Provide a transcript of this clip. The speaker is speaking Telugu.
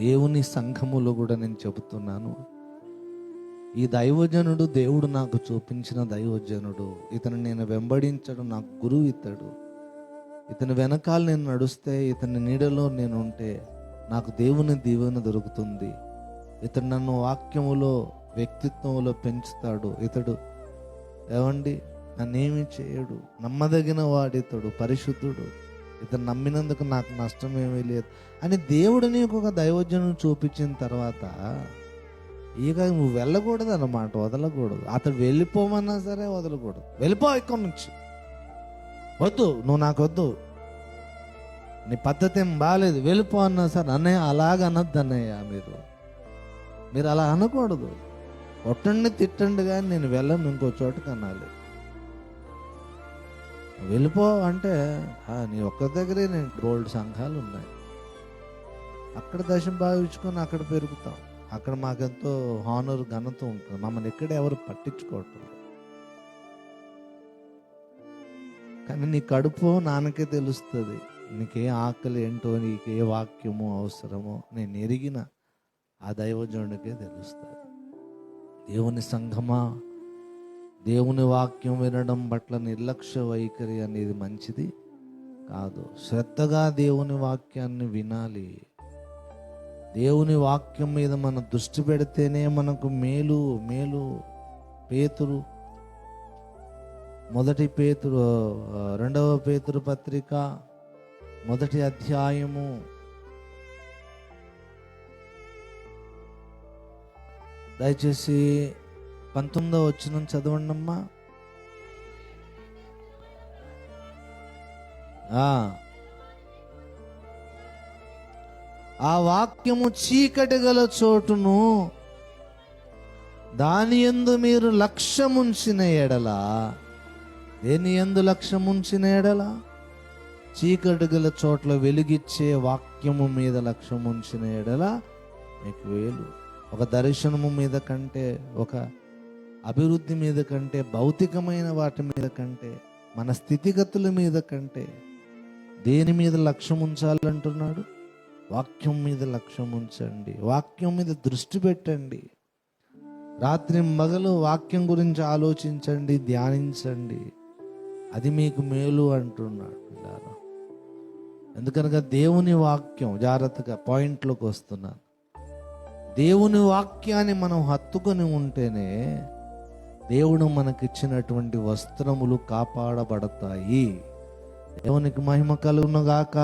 దేవుని సంఘములో కూడా నేను చెబుతున్నాను. ఈ దైవజనుడు దేవుడు నాకు చూపించిన దైవజనుడు. ఇతను నేను వెంబడించడం నాకు గురువు ఇతడు ఇతని వెనకాల నేను నడుస్తే ఇతని నీడలో నేను ఉంటే నాకు దేవుని దీవెన దొరుకుతుంది. ఇతడు నన్ను వాక్యములో వ్యక్తిత్వంలో పెంచుతాడు. ఇతడు ఏమండి? నన్నేమి చేయడు? నమ్మదగిన వాడితడు పరిశుద్ధుడు. ఇతను నమ్మినందుకు నాకు నష్టం ఏమీ లేదు. అని దేవుడు నీకు ఒక దైవజనం చూపించిన తర్వాత ఇక నువ్వు వెళ్ళకూడదు అన్నమాట వదలకూడదు. అతడు వెళ్ళిపోమన్నా సరే వదలకూడదు. వెళ్ళిపో ఇక్కడి నుంచి. వద్దు నువ్వు నాకు వద్దు. నీ పద్ధతి ఏం బాగాలేదు వెళ్ళిపో అన్నా సరే. అన్నయ్య అలాగ అనొద్దు అన్నయ్య మీరు. మీరు అలా అనకూడదు. కొట్టండి తిట్టండి కానీ నేను వెళ్ళను ఇంకో చోటుకు అనాలి. వెళ్ళిపో అంటే నీ ఒక్క దగ్గరే నేను గోల్డ్ సంఘాలు ఉన్నాయి. అక్కడ దశం భావించుకొని అక్కడ పెరుగుతాం. అక్కడ మాకెంతో హానర్ ఘనత ఉంటుంది. మమ్మల్ని ఎక్కడ ఎవరు పట్టించుకోవటం కానీ నీ కడుపు నాన్నకే తెలుస్తుంది. నీకే ఆకలి ఏంటో నీకే వాక్యమో అవసరమో నేను ఎరిగిన ఆ దైవజనుడికే తెలుస్తుంది. దేవుని సంఘమా? దేవుని వాక్యం వినడం పట్ల నిర్లక్ష్య వైఖరి అనేది మంచిది కాదు. శ్రద్ధగా దేవుని వాక్యాన్ని వినాలి. దేవుని వాక్యం మీద మన దృష్టి పెడితేనే మనకు మేలు మేలు. పేతురు మొదటి పేతురు రెండవ పేతురు పత్రిక మొదటి అధ్యాయము. దయచేసి పంతొమ్మిదో వచ్చిన చదవండి అమ్మా ఆ. వాక్యము చీకటి గల చోటును దాని ఎందు మీరు లక్ష్యముంచిన ఎడల దేని ఎందు లక్ష్యముంచిన ఎడల? చీకటి గల చోట్ల వెలుగిచ్చే వాక్యము మీద లక్ష్యముంచిన ఎడల మీకు వేలు. ఒక దర్శనము మీద కంటే ఒక అభివృద్ధి మీద కంటే భౌతికమైన వాటి మీద కంటే మన స్థితిగతుల మీద కంటే దేని మీద లక్ష్యం ఉంచాలంటున్నాడు? వాక్యం మీద లక్ష్యం ఉంచండి. వాక్యం మీద దృష్టి పెట్టండి. రాత్రి మగలు వాక్యం గురించి ఆలోచించండి ధ్యానించండి. అది మీకు మేలు అంటున్నాడు పిల్లారా ఎందుకనగా దేవుని వాక్యం జాగ్రత్తగా పాయింట్లోకి వస్తున్నాను దేవుని వాక్యాన్ని మనం హత్తుకొని ఉంటేనే దేవుడు మనకిచ్చినటువంటి వస్త్రములు కాపాడబడతాయి. దేవునికి మహిమ కలుగునుగాక.